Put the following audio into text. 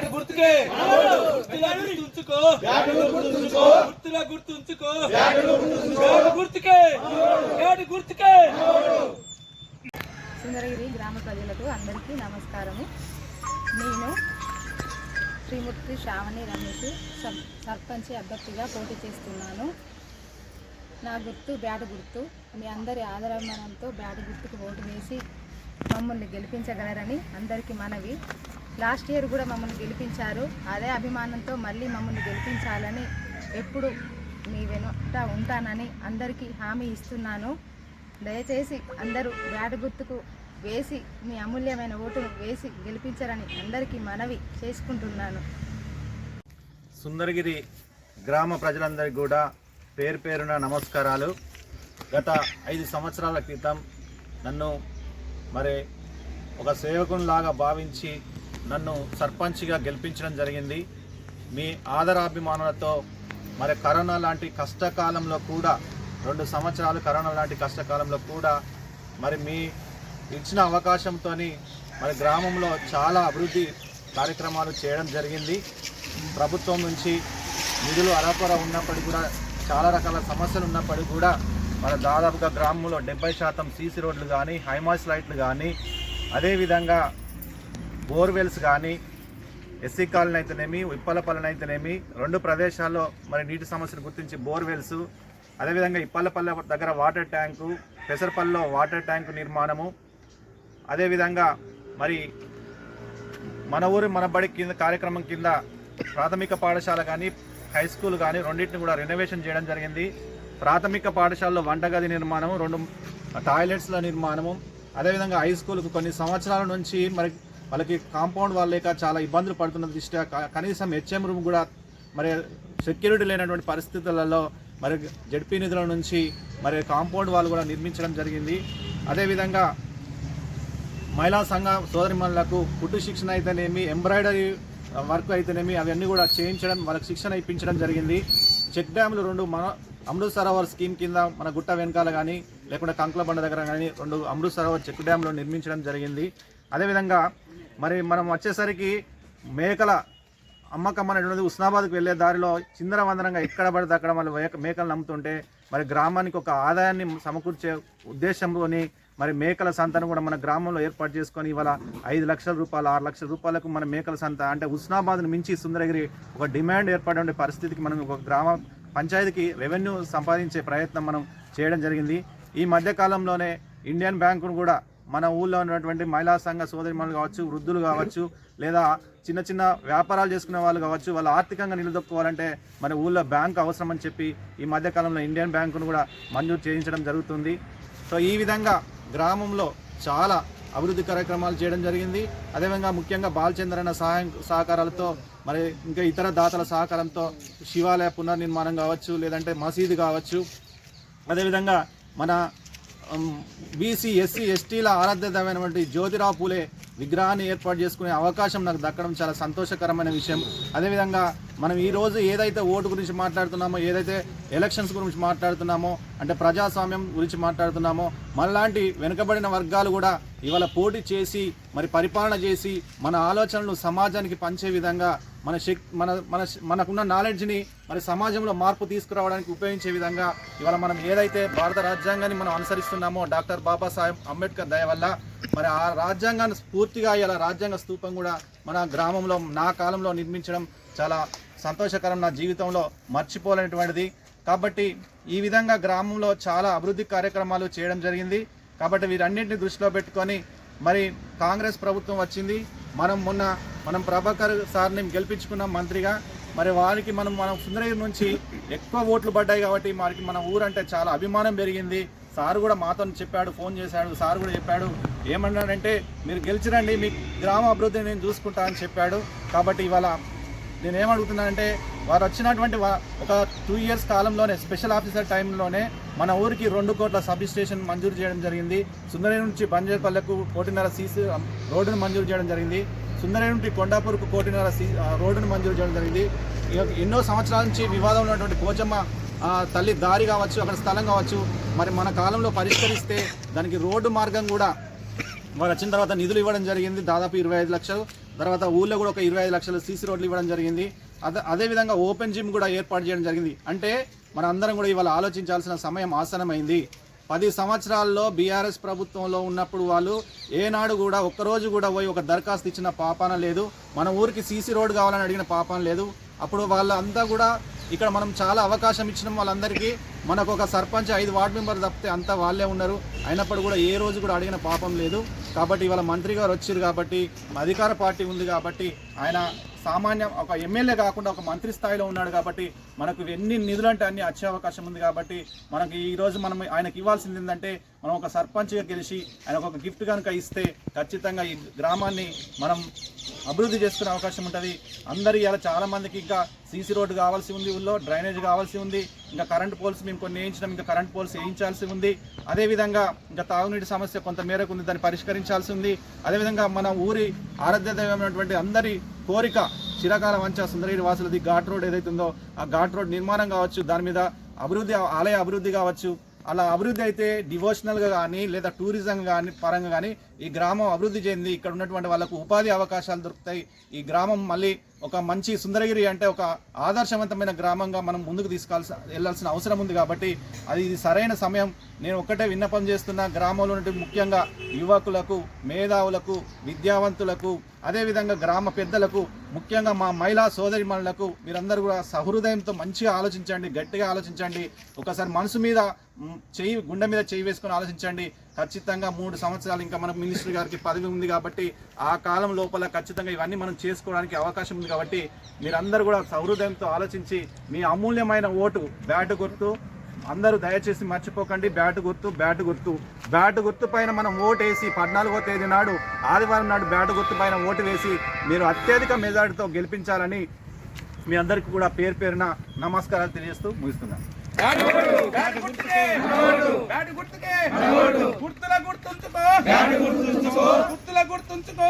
Bat గుర్తుకే. గుర్తులా గుర్తుంచుకో. గుర్తులా గుర్తుంచుకో. గుర్తుకే. బ్యాట్ గుర్తుకే. సుందరగిరి గ్రామ ప్రజలకు అందరికీ నమస్కారము. నేను శ్రీమూర్తి శ్రావణి రమేష్ సర్- సర్పంచ్ అభ్యర్థిగా పోటీ చేస్తున్నాను. నా గుర్తు బ్యాట్ గుర్తు. మీ అందరి ఆదరమానంతో బ్యాట్ గుర్తుకు ఓటు వేసి మమ్మల్ని గెలిపించగలరని అందరికీ మనవి. లాస్ట్ ఇయర్ కూడా మమ్మల్ని గెలిపించారు. అదే అభిమానంతో మళ్ళీ మమ్మల్ని గెలిపించాలని ఎప్పుడు మీ వెనుట ఉంటానని అందరికీ హామీ ఇస్తున్నాను. దయచేసి అందరూ బ్యాట్ గుర్తుకు వేసి మీ అమూల్యమైన ఓటును వేసి గెలిపించారని అందరికీ మనవి చేసుకుంటున్నాను. సుందరగిరి గ్రామ ప్రజలందరికీ కూడా పేరు పేరున నమస్కారాలు. గత ఐదు సంవత్సరాల క్రితం నన్ను మరి ఒక సేవకునిలాగా భావించి నన్ను సర్పంచ్గా గెలిపించడం జరిగింది. మీ ఆదరాభిమానులతో మరి కరోనా లాంటి కష్టకాలంలో కూడా రెండు సంవత్సరాలు కరోనా లాంటి కష్టకాలంలో కూడా మరి మీ ఇచ్చిన అవకాశంతో మరి గ్రామంలో చాలా అభివృద్ధి కార్యక్రమాలు చేయడం జరిగింది. ప్రభుత్వం నుంచి నిధులు అరకొర ఉన్నప్పటికీ కూడా చాలా రకాల సమస్యలు ఉన్నప్పటికీ కూడా మన దాదాపుగా గ్రామంలో డెబ్బై శాతం సీసీ రోడ్లు కానీ హైమాస్ లైట్లు కానీ అదేవిధంగా బోర్వెల్స్ కానీ ఎస్సీ కాలనీ అయితేనేమి ఇప్పలపల్లిని అయితేనేమి రెండు ప్రదేశాల్లో మరి నీటి సమస్యను గుర్తించి బోర్వెల్స్ అదేవిధంగా ఇప్పలపల్లె దగ్గర వాటర్ ట్యాంకు పెసరపల్లిలో వాటర్ ట్యాంకు నిర్మాణము అదేవిధంగా మరి మన ఊరు మన బడి కింద కార్యక్రమం కింద ప్రాథమిక పాఠశాల కానీ హై స్కూల్ కానీ రెండింటిని కూడా రెనోవేషన్ చేయడం జరిగింది. ప్రాథమిక పాఠశాలలో వంటగది నిర్మాణము రెండు టాయిలెట్స్ల నిర్మాణము అదేవిధంగా హై స్కూల్కు కొన్ని సంవత్సరాల నుంచి మరి వాళ్ళకి కాంపౌండ్ వాళ్ళు లేక చాలా ఇబ్బందులు పడుతున్న దృష్ట్యా కనీసం హెచ్ఎం రూమ్ కూడా మరి సెక్యూరిటీ లేనటువంటి పరిస్థితులలో మరి జడ్పీ నిధుల నుంచి మరి కాంపౌండ్ వాళ్ళు కూడా నిర్మించడం జరిగింది. అదేవిధంగా మహిళా సంఘ సోదరిమణులకు కుట్టు శిక్షణ అయితేనేమి ఎంబ్రాయిడరీ వర్క్ అయితేనేమి అవన్నీ కూడా చేయించడం వాళ్ళకి శిక్షణ ఇప్పించడం జరిగింది. చెక్ డ్యామ్లు రెండు మన అమృత్ సరోవర్ స్కీమ్ కింద మన గుట్ట వెనకాల కానీ లేకుంటే కంకులబండ దగ్గర కానీ రెండు అమృత్ సరోవర్ చెక్ డ్యామ్లు నిర్మించడం జరిగింది. అదేవిధంగా మరి మనం వచ్చేసరికి మేకల అమ్మకం అనేటువంటిది ఉస్నాబాద్కి వెళ్ళే దారిలో చిందరవందరంగా ఎక్కడ పడితే అక్కడ మళ్ళీ మేక- మేకలు నమ్ముతుంటే మరి గ్రామానికి ఒక ఆదాయాన్ని సమకూర్చే ఉద్దేశంతోని మరి మేకల సంతను కూడా మన గ్రామంలో ఏర్పాటు చేసుకొని ఇవాళ ఐదు లక్షల రూపాయలు ఆరు లక్షల రూపాయలకు మన మేకల సంత అంటే ఉస్నాబాద్ను మించి సుందరగిరి ఒక డిమాండ్ ఏర్పడే పరిస్థితికి మనం ఒక గ్రామ పంచాయతీకి రెవెన్యూ సంపాదించే ప్రయత్నం మనం చేయడం జరిగింది. ఈ మధ్యకాలంలోనే ఇండియన్ బ్యాంకును కూడా మన ఊళ్ళో ఉన్నటువంటి మహిళా సంఘ సోదరిమణులు కావచ్చు వృద్ధులు కావచ్చు లేదా చిన్న చిన్న వ్యాపారాలు చేసుకునే వాళ్ళు కావచ్చు వాళ్ళు ఆర్థికంగా నిలదొక్కుకోవాలంటే మన ఊళ్ళో బ్యాంక్ అవసరం అని చెప్పి ఈ మధ్యకాలంలో ఇండియన్ బ్యాంకును కూడా మంజూరు చేయించడం జరుగుతుంది. సో ఈ విధంగా గ్రామంలో చాలా అభివృద్ధి కార్యక్రమాలు చేయడం జరిగింది. అదేవిధంగా ముఖ్యంగా బాలచంద్రన్న సహాయం సహకారాలతో మరి ఇంకా ఇతర దాతల సహకారంతో శివాలయ పునర్నిర్మాణం కావచ్చు లేదంటే మసీదు కావచ్చు. అదేవిధంగా మన బీసీ ఎస్సీ ఎస్టీల ఆరాధ్యతమైనటువంటి జ్యోతిరావు పూలే విగ్రహాన్ని ఏర్పాటు చేసుకునే అవకాశం నాకు దక్కడం చాలా సంతోషకరమైన విషయం. అదేవిధంగా మనం ఈరోజు ఏదైతే ఓటు గురించి మాట్లాడుతున్నామో ఏదైతే ఎలక్షన్స్ గురించి మాట్లాడుతున్నామో అంటే ప్రజాస్వామ్యం గురించి మాట్లాడుతున్నామో మనలాంటి వెనుకబడిన వర్గాలు కూడా ఇవాళ పోటీ చేసి మరి పరిపాలన చేసి మన ఆలోచనలు సమాజానికి పంచే విధంగా మన శక్తి మన మన మనకున్న నాలెడ్జ్ని మరి సమాజంలో మార్పు తీసుకురావడానికి ఉపయోగించే విధంగా ఇవాళ మనం ఏదైతే భారత రాజ్యాంగాన్ని మనం అనుసరిస్తున్నామో డాక్టర్ బాబాసాహెబ్ అంబేద్కర్ దయ వల్ల మరి ఆ రాజ్యాంగాన్ని స్ఫూర్తిగా ఇలా రాజ్యాంగ స్తూపం కూడా మన గ్రామంలో నా కాలంలో నిర్మించడం చాలా సంతోషకరం నా జీవితంలో మర్చిపోలేనటువంటిది. కాబట్టి ఈ విధంగా గ్రామంలో చాలా అభివృద్ధి కార్యక్రమాలు చేయడం జరిగింది. కాబట్టి వీరన్నింటిని దృష్టిలో పెట్టుకొని మరి కాంగ్రెస్ ప్రభుత్వం వచ్చింది. మనం మొన్న మనం ప్రభాకర్ సార్ని గెలిపించుకున్నాం మంత్రిగా. మరి వారికి మనం మనం సుందరగిరి నుంచి ఎక్కువ ఓట్లు పడ్డాయి కాబట్టి వారికి మన ఊరంటే చాలా అభిమానం పెరిగింది. సార్ కూడా మాతో చెప్పాడు ఫోన్ చేశాడు సార్ కూడా చెప్పాడు. ఏమన్నాడంటే మీరు గెలిచిరండి మీ గ్రామ అభివృద్ధిని నేను చూసుకుంటా అని చెప్పాడు. కాబట్టి ఇవాళ నేను ఏమడుగుతున్నానంటే వారు వచ్చినటువంటి ఒక టూ ఇయర్స్ కాలంలోనే స్పెషల్ ఆఫీసర్ టైంలోనే మన ఊరికి రెండు కోట్ల సబ్ స్టేషన్ మంజూరు చేయడం జరిగింది. సుందరి నుంచి బంజేపల్లెకు కోటిన్నర సీసీ రోడ్డును మంజూరు చేయడం జరిగింది. సుందరి నుండి కొండాపూర్కు కోటిన్నర సీ రోడ్డును మంజూరు చేయడం జరిగింది. ఎన్నో సంవత్సరాల నుంచి వివాదం ఉన్నటువంటి కోచమ్మ తల్లి దారి కావచ్చు అక్కడ స్థలం కావచ్చు మరి మన కాలంలో పరిష్కరిస్తే దానికి రోడ్డు మార్గం కూడా వారు వచ్చిన తర్వాత నిధులు ఇవ్వడం జరిగింది దాదాపు ఇరవై ఐదు లక్షలు. తర్వాత ఊళ్ళో కూడా ఒక ఇరవై ఐదు లక్షలు సీసీ రోడ్లు ఇవ్వడం జరిగింది. అదే అదేవిధంగా ఓపెన్ జిమ్ కూడా ఏర్పాటు చేయడం జరిగింది. అంటే మన అందరం కూడా ఇవాళ ఆలోచించాల్సిన సమయం ఆసనమైంది పది సంవత్సరాల్లో బీఆర్ఎస్ ప్రభుత్వంలో ఉన్నప్పుడు వాళ్ళు ఏనాడు కూడా ఒక్కరోజు కూడా పోయి ఒక దరఖాస్తు ఇచ్చిన పాపాన లేదు. మన ఊరికి సీసీ రోడ్ కావాలని అడిగిన పాపం లేదు. అప్పుడు వాళ్ళంతా కూడా ఇక్కడ మనం చాలా అవకాశం ఇచ్చినాం వాళ్ళందరికీ. మనకు ఒక సర్పంచ్ ఐదు వార్డు మెంబర్ తప్పితే అంతా వాళ్ళే ఉన్నారు. అయినప్పుడు కూడా ఏ రోజు కూడా అడిగిన పాపం లేదు. కాబట్టి ఇవాళ మంత్రి గారు వచ్చారు కాబట్టి అధికార పార్టీ ఉంది కాబట్టి ఆయన సామాన్య ఒక ఎమ్మెల్యే కాకుండా ఒక మంత్రి స్థాయిలో ఉన్నాడు కాబట్టి మనకు ఎన్ని నిధులు అంటే అన్ని వచ్చే అవకాశం ఉంది కాబట్టి మనకి ఈరోజు మనం ఆయనకి ఇవ్వాల్సింది ఏంటంటే మనం ఒక సర్పంచ్గా గెలిచి ఆయనకు ఒక గిఫ్ట్ కనుక ఇస్తే ఖచ్చితంగా ఈ గ్రామాన్ని మనం అభివృద్ధి చేసుకునే అవకాశం ఉంటుంది. అందరి ఇలా చాలామందికి ఇంకా సీసీ రోడ్డు కావాల్సి ఉంది ఊళ్ళో డ్రైనేజ్ కావాల్సి ఉంది ఇంకా కరెంట్ పోల్స్ మేము కొన్ని వేయించినాం ఇంకా కరెంట్ పోల్స్ వేయించాల్సి ఉంది. అదేవిధంగా ఇంకా తాగునీటి సమస్య కొంత మేరకు ఉంది దాన్ని పరిష్కరించాల్సి ఉంది. అదేవిధంగా మన ఊరి ఆరాధ్య దైవమైనటువంటి అందరి కోరిక చిరకాల వంచ సుందరగిరి వాసులది ఘాట్ రోడ్ ఏదైతుందో ఆ ఘాట్ రోడ్ నిర్మాణం కావచ్చు దాని మీద అభివృద్ధి ఆలయ అభివృద్ధి కావచ్చు. అలా అభివృద్ధి అయితే డివోషనల్గా కానీ లేదా టూరిజం కానీ పరంగా కానీ ఈ గ్రామం అభివృద్ధి చెంది ఇక్కడ ఉన్నటువంటి వాళ్ళకు ఉపాధి అవకాశాలు దొరుకుతాయి. ఈ గ్రామం మళ్ళీ ఒక మంచి సుందరగిరి అంటే ఒక ఆదర్శవంతమైన గ్రామంగా మనం ముందుకు తీసుకాల్సి వెళ్ళాల్సిన అవసరం ఉంది కాబట్టి అది ఇది సరైన సమయం. నేను ఒక్కటే విన్నపం చేస్తున్న గ్రామంలో ముఖ్యంగా యువకులకు మేధావులకు విద్యావంతులకు అదేవిధంగా గ్రామ పెద్దలకు ముఖ్యంగా మా మహిళా సోదరిమణులకు మీరందరూ కూడా సహృదయంతో మంచిగా ఆలోచించండి గట్టిగా ఆలోచించండి. ఒకసారి మనసు మీద చెయ్యి గుండె మీద చేయి వేసుకొని ఆలోచించండి. ఖచ్చితంగా మూడు సంవత్సరాలు ఇంకా మనకు మినిస్టర్ గారికి పదవి ఉంది కాబట్టి ఆ కాలం లోపల ఖచ్చితంగా ఇవన్నీ మనం చేసుకోవడానికి అవకాశం ఉంది కాబట్టి మీరందరూ కూడా సహృదయంతో ఆలోచించి మీ అమూల్యమైన ఓటు బ్యాట్ గుర్తు. అందరూ దయచేసి మర్చిపోకండి. బ్యాట్ గుర్తు బ్యాట్ గుర్తు. బ్యాట్ గుర్తు పైన మనం ఓటు వేసి పద్నాలుగో తేదీ నాడు ఆదివారం నాడు బ్యాట్ గుర్తు పైన ఓటు వేసి మీరు అత్యధిక మెజారిటీతో గెలిపించాలని మీ అందరికీ కూడా పేరు పేరున నమస్కారాలు తెలియజేస్తూ ముగిస్తున్నాను. బ్యాట్ గుర్తుకే బ్యాట్ గుర్తుకే. గుర్తుల గుర్తుంచుకో. గుర్తుల గుర్తుంచుకో.